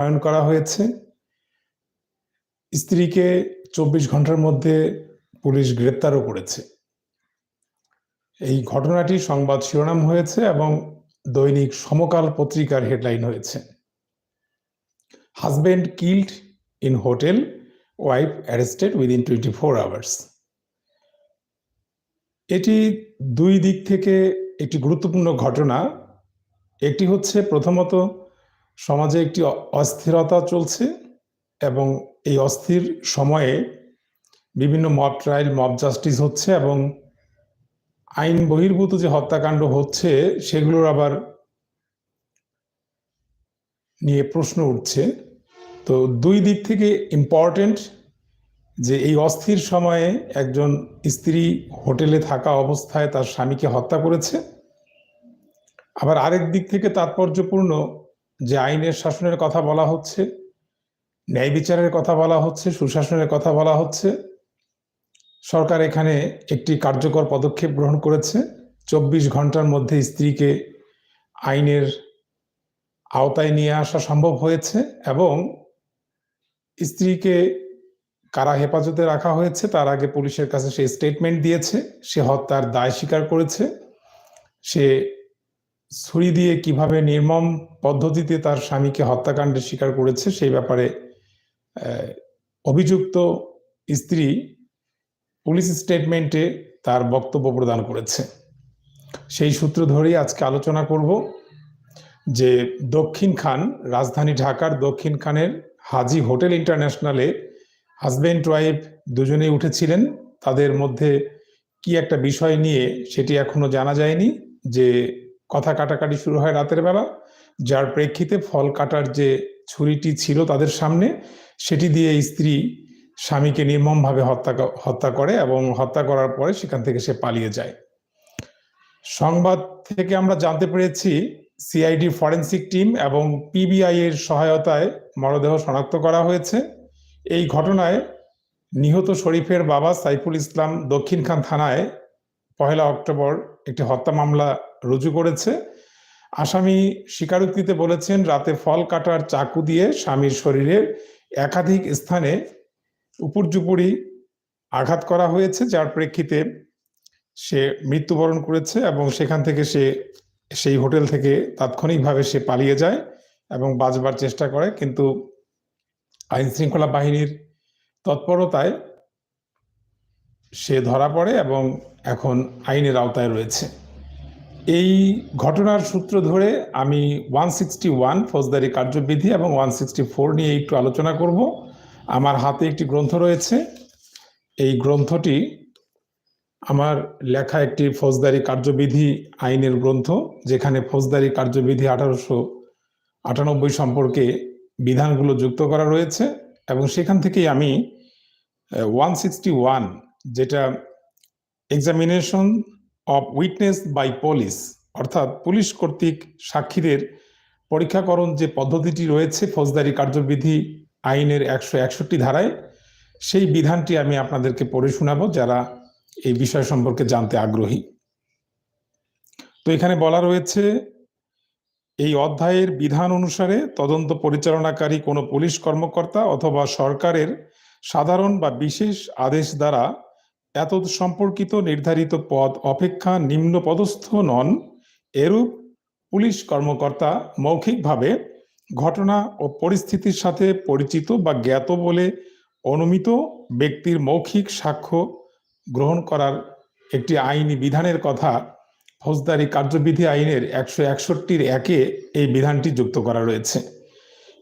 Ion করা হয়েছে। স্ত্রীকে চব্বিশ ঘণ্টার মধ্যে পুলিশ গ্রেপ্তারও করেছে। এই ঘটনাটি সংবাদ শিরোনাম হয়েছে এবং দৈনিক সমকাল পত্রিকার হেডলাইন হয়েছে। Husband killed in hotel, wife arrested within twenty four hours. এটি দুই দিক থেকে একটি গুরুত্বপূর্ণ ঘটনা। একটি হচ্ছে প্রথমত সমাজে একটি অস্থিরতা চলছে এবং এই অস্থির সময়ে বিভিন্ন মব ট্রায়াল মব জাস্টিস হচ্ছে এবং আইন বহির্ভূত যে হত্যাকাণ্ড হচ্ছে, সেগুলোর আবার নিয়ে প্রশ্ন উঠছে। তো দুই দিক থেকে ইম্পর্টেন্ট যে এই অস্থির সময়ে একজন স্ত্রী হোটেলে থাকা অবস্থায় তার স্বামীকে হত্যা করেছে। আবার আরেক দিক থেকে তাৎপর্যপূর্ণ যে আইনের শাসনের কথা বলা হচ্ছে, ন্যায় বিচারের কথা বলা হচ্ছে, সুশাসনের কথা বলা হচ্ছে, সরকার এখানে একটি কার্যকর পদক্ষেপ গ্রহণ করেছে। চব্বিশ ঘণ্টার মধ্যে স্ত্রীকে আইনের আওতায় নিয়ে আসা সম্ভব হয়েছে এবং স্ত্রীকে কারা হেফাজতে রাখা হয়েছে, তার আগে পুলিশের কাছে সে স্টেটমেন্ট দিয়েছে। সে হত্যার দায় স্বীকার করেছে। সে ছুরি দিয়ে কীভাবে নির্মম পদ্ধতিতে তার স্বামীকে হত্যাকাণ্ডের স্বীকার করেছে সেই ব্যাপারে অভিযুক্ত স্ত্রী পুলিশ স্টেটমেন্টে তার বক্তব্য প্রদান করেছে। সেই সূত্র ধরেই আজকে আলোচনা করব যে দক্ষিণ খান, রাজধানী ঢাকার দক্ষিণ খানের হাজি হোটেল ইন্টারন্যাশনালে হাজবেন্ড ওয়াইফ দুজনেই উঠেছিলেন। তাদের মধ্যে কি একটা বিষয় নিয়ে সেটি এখনও জানা যায়নি যে কথা কাটাকাটি শুরু হয় রাতের বেলা। যার প্রেক্ষিতে ফল কাটার যে ছুরিটি ছিল তাদের সামনে, সেটি দিয়ে স্ত্রী স্বামীকে নির্মমভাবে হত্যা হত্যা করে এবং হত্যা করার পরে সেখান থেকে সে পালিয়ে যায়। সংবাদ থেকে আমরা জানতে পেরেছি, সিআইডি ফরেন্সিক টিম এবং পিবিআই এর সহায়তায় মরদেহ শনাক্ত করা হয়েছে। এই ঘটনায় নিহত শরীফের বাবা সাইফুল ইসলাম দক্ষিণখান থানায় পহেলা অক্টোবর একটি হত্যা মামলা রুজু করেছে। আসামি স্বীকারোক্তিতে বলেছেন, রাতে ফল কাটার চাকু দিয়ে স্বামীর শরীরের একাধিক স্থানে উপর্যুপরি আঘাত করা হয়েছে, যার প্রেক্ষিতে সে মৃত্যুবরণ করেছে এবং সেখান থেকে সে, সেই হোটেল থেকে তাৎক্ষণিকভাবে সে পালিয়ে যায় এবং বাঁচবার চেষ্টা করে। কিন্তু আইন শৃঙ্খলা বাহিনীর তৎপরতায় সে ধরা পড়ে এবং এখন আইনের আওতায় রয়েছে। এই ঘটনার সূত্র ধরে আমি ওয়ান সিক্সটি ওয়ান ফৌজদারি কার্যবিধি এবং ওয়ান সিক্সটি ফোর নিয়ে একটু আলোচনা করব। আমার হাতে একটি গ্রন্থ রয়েছে। এই গ্রন্থটি আমার লেখা একটি ফৌজদারি কার্যবিধি আইনের গ্রন্থ, যেখানে ফৌজদারি কার্যবিধি আঠারোশো আটানব্বই সম্পর্কে বিধানগুলো যুক্ত করা রয়েছে এবং সেখান থেকেই আমি ওয়ান সিক্সটি ওয়ান যেটা examination of witness by police অর্থাৎ পুলিশ কর্তৃক সাক্ষীদের পরীক্ষাকরণ যে পদ্ধতিটি রয়েছে ফৌজদারি কার্যবিধি আইনের একশো একষট্টি ধারায়, সেই বিধানটি আমি আপনাদেরকে পড়ে শোনাবো যারা এই বিষয় সম্পর্কে জানতে আগ্রহী। তো এখানে বলা রয়েছে, এই অধ্যায়ের বিধান অনুসারে তদন্ত পরিচালনাকারী কোনো পুলিশ কর্মকর্তা অথবা সরকারের সাধারণ বা বিশেষ আদেশ দ্বারা এত সম্পর্কিত নির্ধারিত পদ অপেক্ষা নিম্ন পদস্থ নন। এরূপ পুলিশ কর্মকর্তা মৌখিকভাবে ঘটনা ও পরিস্থিতির সাথে পরিচিত বা জ্ঞাত বলে অনুমিত ব্যক্তির মৌখিক সাক্ষ্য গ্রহণ করার একটি আইনি বিধানের কথা ফৌজদারি কার্যবিধি আইনের একশো একষট্টির একে এই বিধানটি যুক্ত করা রয়েছে।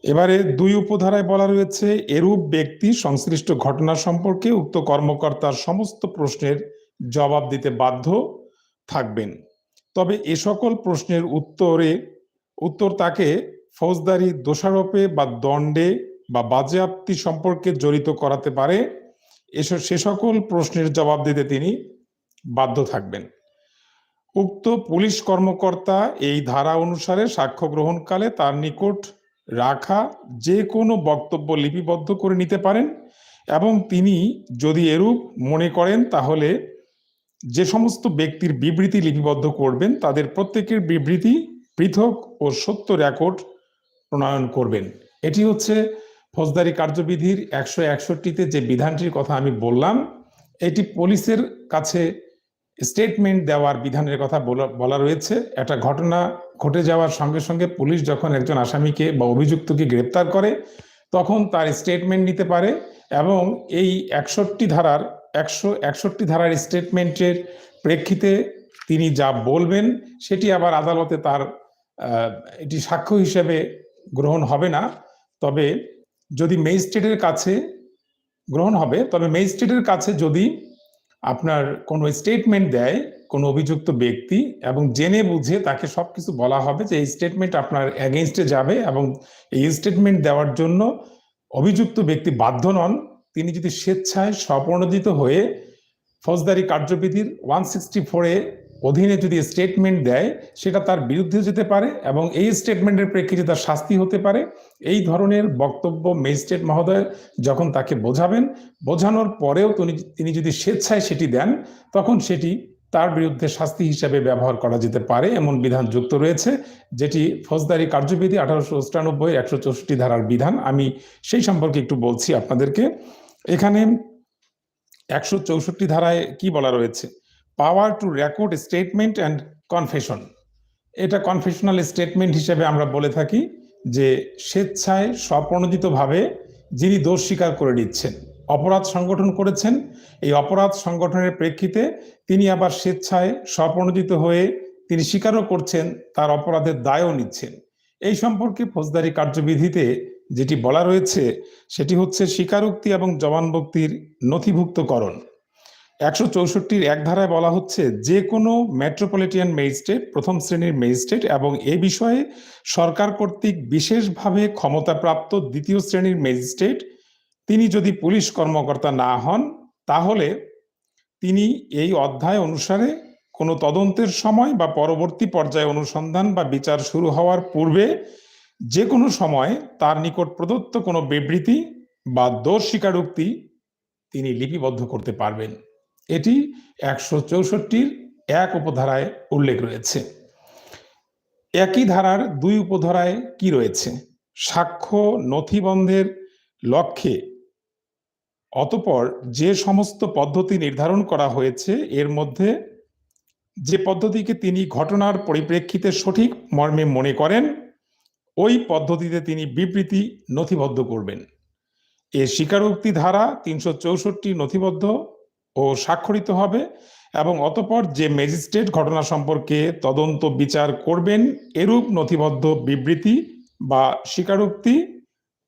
এবারে দুই উপধারায় বলা রয়েছে, এরূপ ব্যক্তি সংশ্লিষ্ট ঘটনা সম্পর্কে উক্ত কর্মকর্তার সমস্ত প্রশ্নের জবাব দিতে বাধ্য থাকবেন। তবে এ সকল প্রশ্নের উত্তরে, উত্তর তাকে ফৌজদারি, দোষারোপে বা দণ্ডে বা বাজেয়াপ্তি সম্পর্কে জড়িত করাতে পারে। এসব সে সকল প্রশ্নের জবাব দিতে তিনি বাধ্য থাকবেন। উক্ত পুলিশ কর্মকর্তা এই ধারা অনুসারে সাক্ষ্য গ্রহণকালে তার নিকট রাখা যে কোনো বক্তব্য লিপিবদ্ধ করে নিতে পারেন এবং তিনি যদি এরূপ মনে করেন তাহলে যে সমস্ত ব্যক্তির বিবৃতি লিপিবদ্ধ করবেন, তাদের প্রত্যেকের বিবৃতি পৃথক ও সত্য রেকর্ড প্রণয়ন করবেন। এটি হচ্ছে ফৌজদারি কার্যবিধির একশো একষট্টিতে যে বিধানটির কথা আমি বললাম, এটি পুলিশের কাছে স্টেটমেন্ট দেওয়ার বিধানের কথা বলা- রয়েছে। একটা ঘটনা ঘটে যাওয়ার সঙ্গে সঙ্গে পুলিশ যখন একজন আসামিকে বা অভিযুক্তকে গ্রেপ্তার করে, তখন তার স্টেটমেন্ট নিতে পারে এবং এই একষট্টি ধারার, একশো একষট্টি ধারার স্টেটমেন্টের প্রেক্ষিতে তিনি যা বলবেন, সেটি আবার আদালতে তার এটি সাক্ষ্য হিসেবে গ্রহণ হবে না। তবে যদি ম্যাজিস্ট্রেটের কাছে গ্রহণ হবে, তবে ম্যাজিস্ট্রেটের কাছে যদি আপনার কোনো স্টেটমেন্ট দেয় কোনো অভিযুক্ত ব্যক্তি এবং জেনে বুঝে তাকে সবকিছু বলা হবে যে এই স্টেটমেন্ট আপনার এগেনস্টে যাবে এবং এই স্টেটমেন্ট দেওয়ার জন্য অভিযুক্ত ব্যক্তি বাধ্য নন। তিনি যদি স্বেচ্ছায় স্বপ্রণোদিত হয়ে ফৌজদারি কার্যবিধির ওয়ান সিক্সটি ফোরে অধীনে যদি স্টেটমেন্ট দেয়, সেটা তার বিরুদ্ধে যেতে পারে এবং এই স্টেটমেন্টের প্রেক্ষিতে তার শাস্তি হতে পারে। এই ধরনের বক্তব্য ম্যাজিস্ট্রেট মহোদয় যখন তাকে বোঝাবেন, বোঝানোর পরেও তিনি তিনি যদি স্বেচ্ছায় সেটি দেন, তখন সেটি তার বিরুদ্ধে শাস্তি হিসাবে ব্যবহার করা যেতে পারে এমন বিধান যুক্ত রয়েছে, যেটি ফৌজদারি কার্যবিধি আঠারোশো অষ্টানব্বই একশো চৌষট্টি ধারার বিধান। আমি সেই সম্পর্কে একটু বলছি আপনাদেরকে। এখানে একশো চৌষট্টি ধারায় কি বলা রয়েছে? Power to record statement and confession এটা কনফেশনাল স্টেটমেন্ট হিসেবে আমরা বলে থাকি যে স্বেচ্ছায় স্বপ্রণোদিতভাবে যিনি দোষ স্বীকার করে নিচ্ছেন, অপরাধ সংগঠন করেছেন, এই অপরাধ সংগঠনের প্রেক্ষিতে তিনি আবার স্বেচ্ছায় স্বপ্রণোদিত হয়ে তিনি স্বীকারও করছেন, তার অপরাধের দায়ও নিচ্ছেন। এই সম্পর্কে ফৌজদারি কার্যবিধিতে যেটি বলা রয়েছে, সেটি হচ্ছে স্বীকারোক্তি এবং জবানবক্তির নথিভুক্তকরণ। একশো চৌষট্টির এক ধারায় বলা হচ্ছে যে কোনো মেট্রোপলিটিয়ান ম্যাজিস্ট্রেট প্রথম শ্রেণির ম্যাজিস্ট্রেট এবং এ বিষয়ে সরকার কর্তৃক বিশেষভাবে ক্ষমতাপ্রাপ্ত দ্বিতীয় শ্রেণির ম্যাজিস্ট্রেট তিনি যদি পুলিশ কর্মকর্তা না হন, তাহলে তিনি এই অধ্যায় অনুসারে কোনো তদন্তের সময় বা পরবর্তী পর্যায়ে অনুসন্ধান বা বিচার শুরু হওয়ার পূর্বে যে কোনো সময় তার নিকট প্রদত্ত কোনো বিবৃতি বা দোষ স্বীকারোক্তি তিনি লিপিবদ্ধ করতে পারবেন। এটি একশো চৌষট্টির এক উপধারায় উল্লেখ রয়েছে। একই ধারার দুই উপধারায় কি রয়েছে? সাক্ষ্য নথিবন্ধের লক্ষ্যে অতপর যে সমস্ত পদ্ধতি নির্ধারণ করা হয়েছে, এর মধ্যে যে পদ্ধতিকে তিনি ঘটনার পরিপ্রেক্ষিতে সঠিক মর্মে মনে করেন, ওই পদ্ধতিতে তিনি বিবৃতি নথিবদ্ধ করবেন। এ স্বীকারোক্তি ধারা তিনশো চৌষট্টি নথিবদ্ধ ও স্বাক্ষরিত হবে এবং অতপর যে ম্যাজিস্ট্রেট ঘটনা সম্পর্কে তদন্ত বিচার করবেন, এরূপ নথিবদ্ধ বিবৃতি বা স্বীকারোক্তি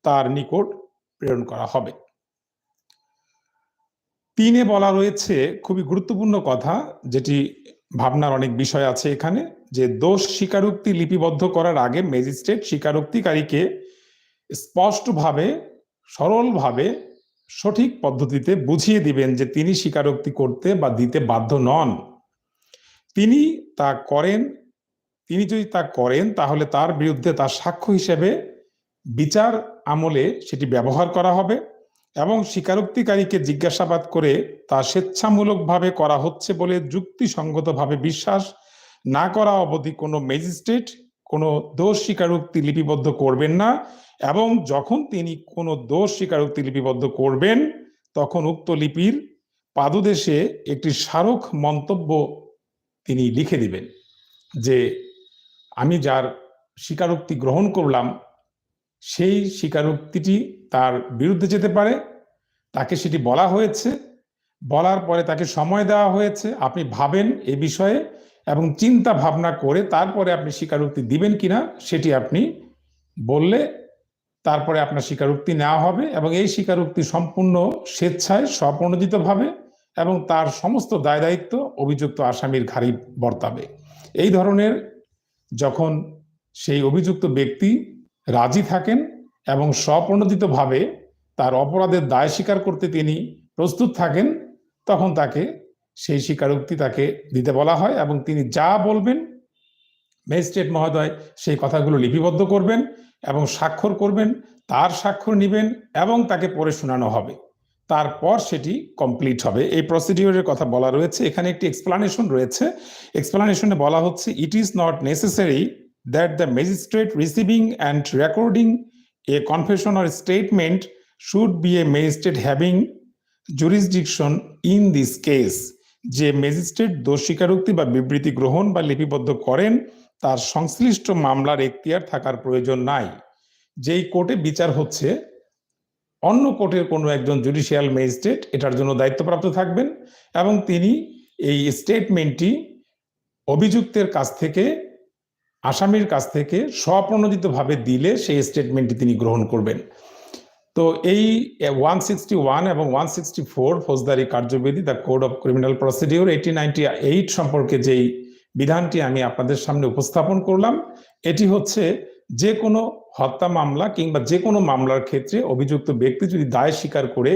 তার নিকট প্রেরণ করা হবে। তিনে বলা রয়েছে খুবই গুরুত্বপূর্ণ কথা, যেটি ভাবনার অনেক বিষয় আছে এখানে, যে দোষ স্বীকারোক্তি লিপিবদ্ধ করার আগে ম্যাজিস্ট্রেট স্বীকারোক্তিকারীকে স্পষ্টভাবে, সরলভাবে সঠিক পদ্ধতিতে বুঝিয়ে দিবেন যে তিনি স্বীকারোক্তি করতে বা দিতে বাধ্য নন। তিনি তা করেন, তিনি যদি তা করেন তাহলে তার বিরুদ্ধে তার সাক্ষ্য হিসেবে বিচার আমলে সেটি ব্যবহার করা হবে এবং স্বীকারোক্তিকারীকে জিজ্ঞাসাবাদ করে তা স্বেচ্ছামূলকভাবে করা হচ্ছে বলে যুক্তিসঙ্গতভাবে বিশ্বাস না করা অবধি কোনো ম্যাজিস্ট্রেট কোনো দোষ স্বীকারোক্তি লিপিবদ্ধ করবেন না। এবং যখন তিনি কোনো দোষ স্বীকারোক্তি লিপিবদ্ধ করবেন, তখন উক্ত লিপির পাদদেশে একটি স্মারক মন্তব্য তিনি লিখে দিবেন যে, আমি যার স্বীকারোক্তি গ্রহণ করলাম, সেই স্বীকারোক্তিটি তার বিরুদ্ধে যেতে পারে। তাকে সেটি বলা হয়েছে। বলার পরে তাকে সময় দেওয়া হয়েছে। আপনি ভাবেন এ বিষয়ে এবং চিন্তা ভাবনা করে তারপরে আপনি স্বীকারোক্তি দিবেন কিনা, সেটি আপনি বললে তারপরে আপনার স্বীকারোক্তি নেওয়া হবে এবং এই স্বীকারোক্তি সম্পূর্ণ স্বেচ্ছায় স্বপ্রণোদিতভাবে এবং তার সমস্ত দায় দায়িত্ব অভিযুক্ত আসামির ঘাড়ি বর্তাবে। এই ধরনের যখন সেই অভিযুক্ত ব্যক্তি রাজি থাকেন এবং স্বপ্রণোদিতভাবে তার অপরাধের দায় স্বীকার করতে তিনি প্রস্তুত থাকেন, তখন তাকে সেই স্বীকারোক্তি তাকে দিতে বলা হয় এবং তিনি যা বলবেন, ম্যাজিস্ট্রেট মহোদয় সেই কথাগুলো লিপিবদ্ধ করবেন এবং স্বাক্ষর করবেন, তার স্বাক্ষর নেবেন এবং তাকে পড়ে শোনানো হবে। তারপর সেটি কমপ্লিট হবে। এই প্রসিডিওরের কথা বলা রয়েছে। এখানে একটি এক্সপ্লানেশন রয়েছে। এক্সপ্লানেশনে বলা হচ্ছে it is not necessary that the magistrate receiving and recording a confession or statement should be a magistrate having jurisdiction in this case যে ম্যাজিস্ট্রেট দোষ স্বীকারোক্তি বা বিবৃতি গ্রহণ বা লিপিবদ্ধ করেন তার সংশ্লিষ্ট মামলার এখতিয়ার থাকার প্রয়োজন নাই। যেই কোর্টে বিচার হচ্ছে, অন্য কোর্টের কোনো একজন জুডিশিয়াল ম্যাজিস্ট্রেট এটার জন্য দায়িত্বপ্রাপ্ত থাকবেন এবং তিনি এই স্টেটমেন্টটি অভিযুক্তের কাছ থেকে, আসামির কাছ থেকে স্বপ্রণোদিতভাবে দিলে সেই স্টেটমেন্টটি তিনি গ্রহণ করবেন। তো এই ওয়ান সিক্সটি ওয়ান এবং ওয়ান সিক্সটি ফোর ফৌজদারি কার্যবিধি, the code of criminal procedure eighty ninety eight সম্পর্কে যেই বিধানটি আমি আপনাদের সামনে উপস্থাপন করলাম। এটি হচ্ছে যে কোনো হত্যা মামলা কিংবা যে কোনো মামলার ক্ষেত্রে অভিযুক্ত ব্যক্তি যদি দায় স্বীকার করে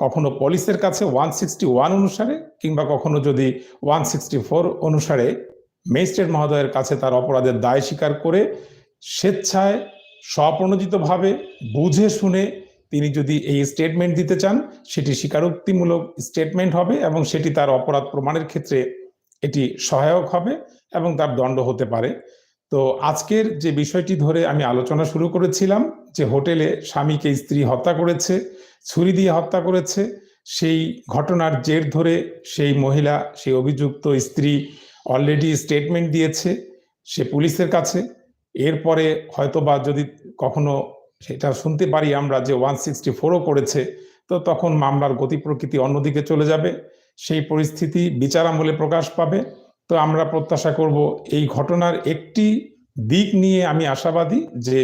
কখনো পুলিশের কাছে ওয়ান সিক্সটি ওয়ান অনুসারে কিংবা কখনো যদি ওয়ান সিক্সটি ফোর অনুসারে ম্যাজিস্ট্রেট মহোদয়ের কাছে তার অপরাধের দায় স্বীকার করে স্বেচ্ছায় স্বপ্রণোদিতভাবে বুঝে শুনে তিনি যদি এই স্টেটমেন্ট দিতে চান, সেটি স্বীকারোক্তিমূলক স্টেটমেন্ট হবে এবং সেটি তার অপরাধ প্রমাণের ক্ষেত্রে এটি সহায়ক হবে এবং তার দণ্ড হতে পারে। তো আজকের যে বিষয়টি ধরে আমি আলোচনা শুরু করেছিলাম, যে হোটেলে স্বামীকে স্ত্রী হত্যা করেছে, ছুরি দিয়ে হত্যা করেছে, সেই ঘটনার জের ধরে সেই মহিলা, সেই অভিযুক্ত স্ত্রী অলরেডি স্টেটমেন্ট দিয়েছে সে পুলিশের কাছে। এরপরে হয়তোবা যদি কখনো সেটা শুনতে পারি আমরা যে ওয়ান সিক্সটি ফোরও করেছে, তো তখন মামলার গতি প্রকৃতি অন্যদিকে চলে যাবে। সেই পরিস্থিতি বিচার আমলে প্রকাশ পাবে। তো আমরা প্রত্যাশা করব এই ঘটনার একটি দিক নিয়ে আমি আশাবাদী যে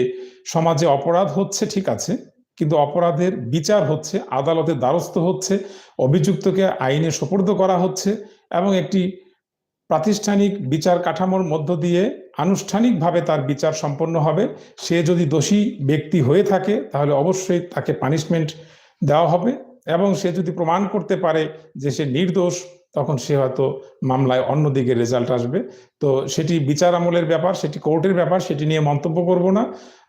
সমাজে অপরাধ হচ্ছে, ঠিক আছে, কিন্তু অপরাধের বিচার হচ্ছে আদালতের দ্বারস্থ হচ্ছে, অভিযুক্তকে আইনে সোপর্দ করা হচ্ছে এবং একটি প্রাতিষ্ঠানিক বিচার কাঠামোর মধ্য দিয়ে আনুষ্ঠানিকভাবে তার বিচার সম্পন্ন হবে। সে যদি দোষী ব্যক্তি হয়ে থাকে, তাহলে অবশ্যই তাকে পানিশমেন্ট দেওয়া হবে। এবং সে যদি প্রমাণ করতে পারে যে সে নির্দোষ, তখন সে হয়তো মামলায় অন্যদিকে রেজাল্ট আসবে। তো সেটি বিচার আমলের ব্যাপার, সেটি কোর্টের ব্যাপার, সেটি নিয়ে মন্তব্য করব না।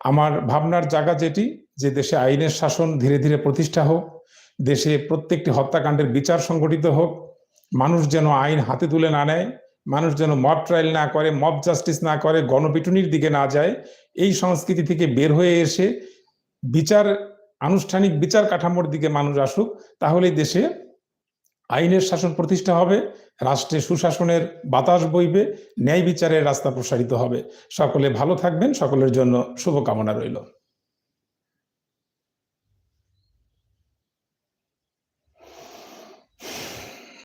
আমার ভাবনার জায়গা যেটি, যে দেশে আইনের শাসন ধীরে ধীরে প্রতিষ্ঠা হোক, দেশে প্রত্যেকটি হত্যাকাণ্ডের বিচার সংগঠিত হোক, মানুষ যেন আইন হাতে তুলে না নেয়, মানুষ যেন মব ট্রায়াল না করে মব জাস্টিস না করে, গণপিটুনির দিকে না যায়, এই সংস্কৃতি থেকে বের হয়ে এসে বিচার আনুষ্ঠানিক বিচার কাঠামোর দিকে মানুষ আসুক তাহলে দেশে আইনের শাসন প্রতিষ্ঠা হবে রাষ্ট্রে সুশাসনের বাতাস বইবে, ন্যায় বিচারের রাস্তা প্রসারিত হবে। সকলে ভালো থাকবেন, সকলের জন্য শুভকামনা রইল।